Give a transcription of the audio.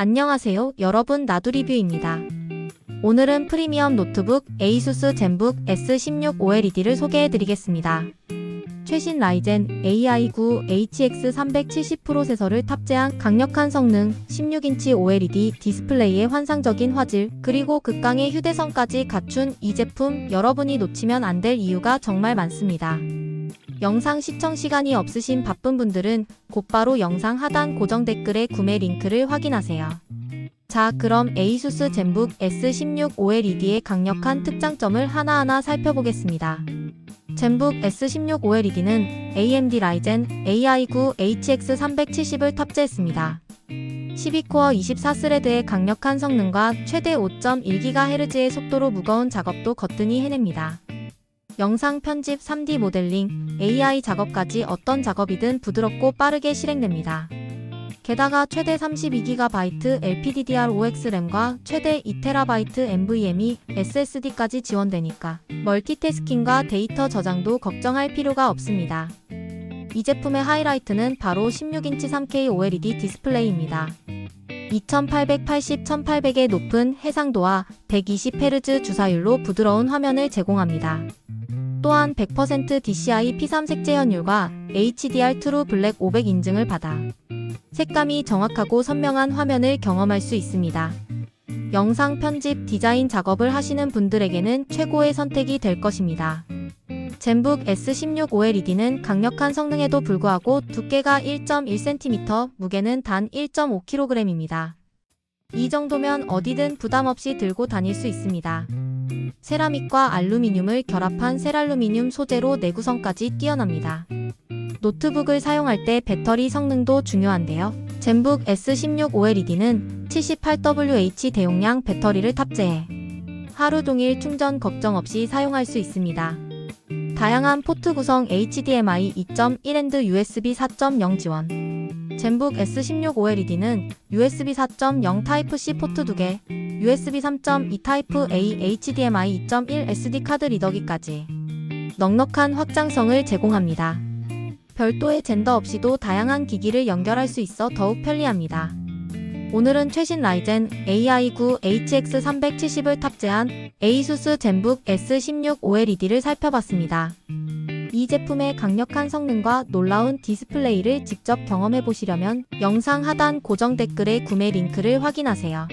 안녕하세요. 여러분 나두리뷰입니다. 오늘은 프리미엄 노트북 ASUS 젠북 S16 OLED를 소개해드리겠습니다. 최신 라이젠 AI9 HX 370 프로세서를 탑재한 강력한 성능, 16인치 OLED 디스플레이의 환상적인 화질, 그리고 극강의 휴대성까지 갖춘 이 제품 여러분이 놓치면 안 될 이유가 정말 많습니다. 영상 시청 시간이 없으신 바쁜 분들은 곧바로 영상 하단 고정 댓글에 구매 링크를 확인하세요. 자, 그럼 ASUS 젠북 S16 OLED의 강력한 특장점을 하나하나 살펴보겠습니다. 젠북 S16 OLED는 AMD 라이젠 AI9 HX 370을 탑재했습니다. 12코어 24스레드의 강력한 성능과 최대 5.1GHz의 속도로 무거운 작업도 거뜬히 해냅니다. 영상 편집 3D 모델링, AI 작업까지 어떤 작업이든 부드럽고 빠르게 실행됩니다. 게다가 최대 32GB LPDDR5X 램과 최대 2TB NVMe SSD까지 지원되니까 멀티태스킹과 데이터 저장도 걱정할 필요가 없습니다. 이 제품의 하이라이트는 바로 16인치 3K OLED 디스플레이입니다. 2880-1800의 높은 해상도와 120Hz 주사율로 부드러운 화면을 제공합니다. 또한 100% DCI P3 색재현율과 HDR 트루 블랙 500 인증을 받아 색감이 정확하고 선명한 화면을 경험할 수 있습니다. 영상 편집 디자인 작업을 하시는 분들에게는 최고의 선택이 될 것입니다. 젠북 S16 OLED는 강력한 성능에도 불구하고 두께가 1.1cm, 무게는 단 1.5kg입니다. 이 정도면 어디든 부담 없이 들고 다닐 수 있습니다. 세라믹과 알루미늄을 결합한 세랄루미늄 소재로 내구성까지 뛰어납니다. 노트북을 사용할 때 배터리 성능도 중요한데요. 젠북 S16 OLED는 78WH 대용량 배터리를 탑재해 하루 종일 충전 걱정 없이 사용할 수 있습니다. 다양한 포트 구성 HDMI 2.1 and USB 4.0 지원. 젠북 S16 OLED는 USB 4.0 타입C 포트 2개, USB 3.2 타입 A HDMI 2.1 SD 카드 리더기까지 넉넉한 확장성을 제공합니다. 별도의 젠더 없이도 다양한 기기를 연결할 수 있어 더욱 편리합니다. 오늘은 최신 라이젠 AI9 HX 370을 탑재한 ASUS 젠북 S16 OLED를 살펴봤습니다. 이 제품의 강력한 성능과 놀라운 디스플레이를 직접 경험해 보시려면 영상 하단 고정 댓글에 구매 링크를 확인하세요.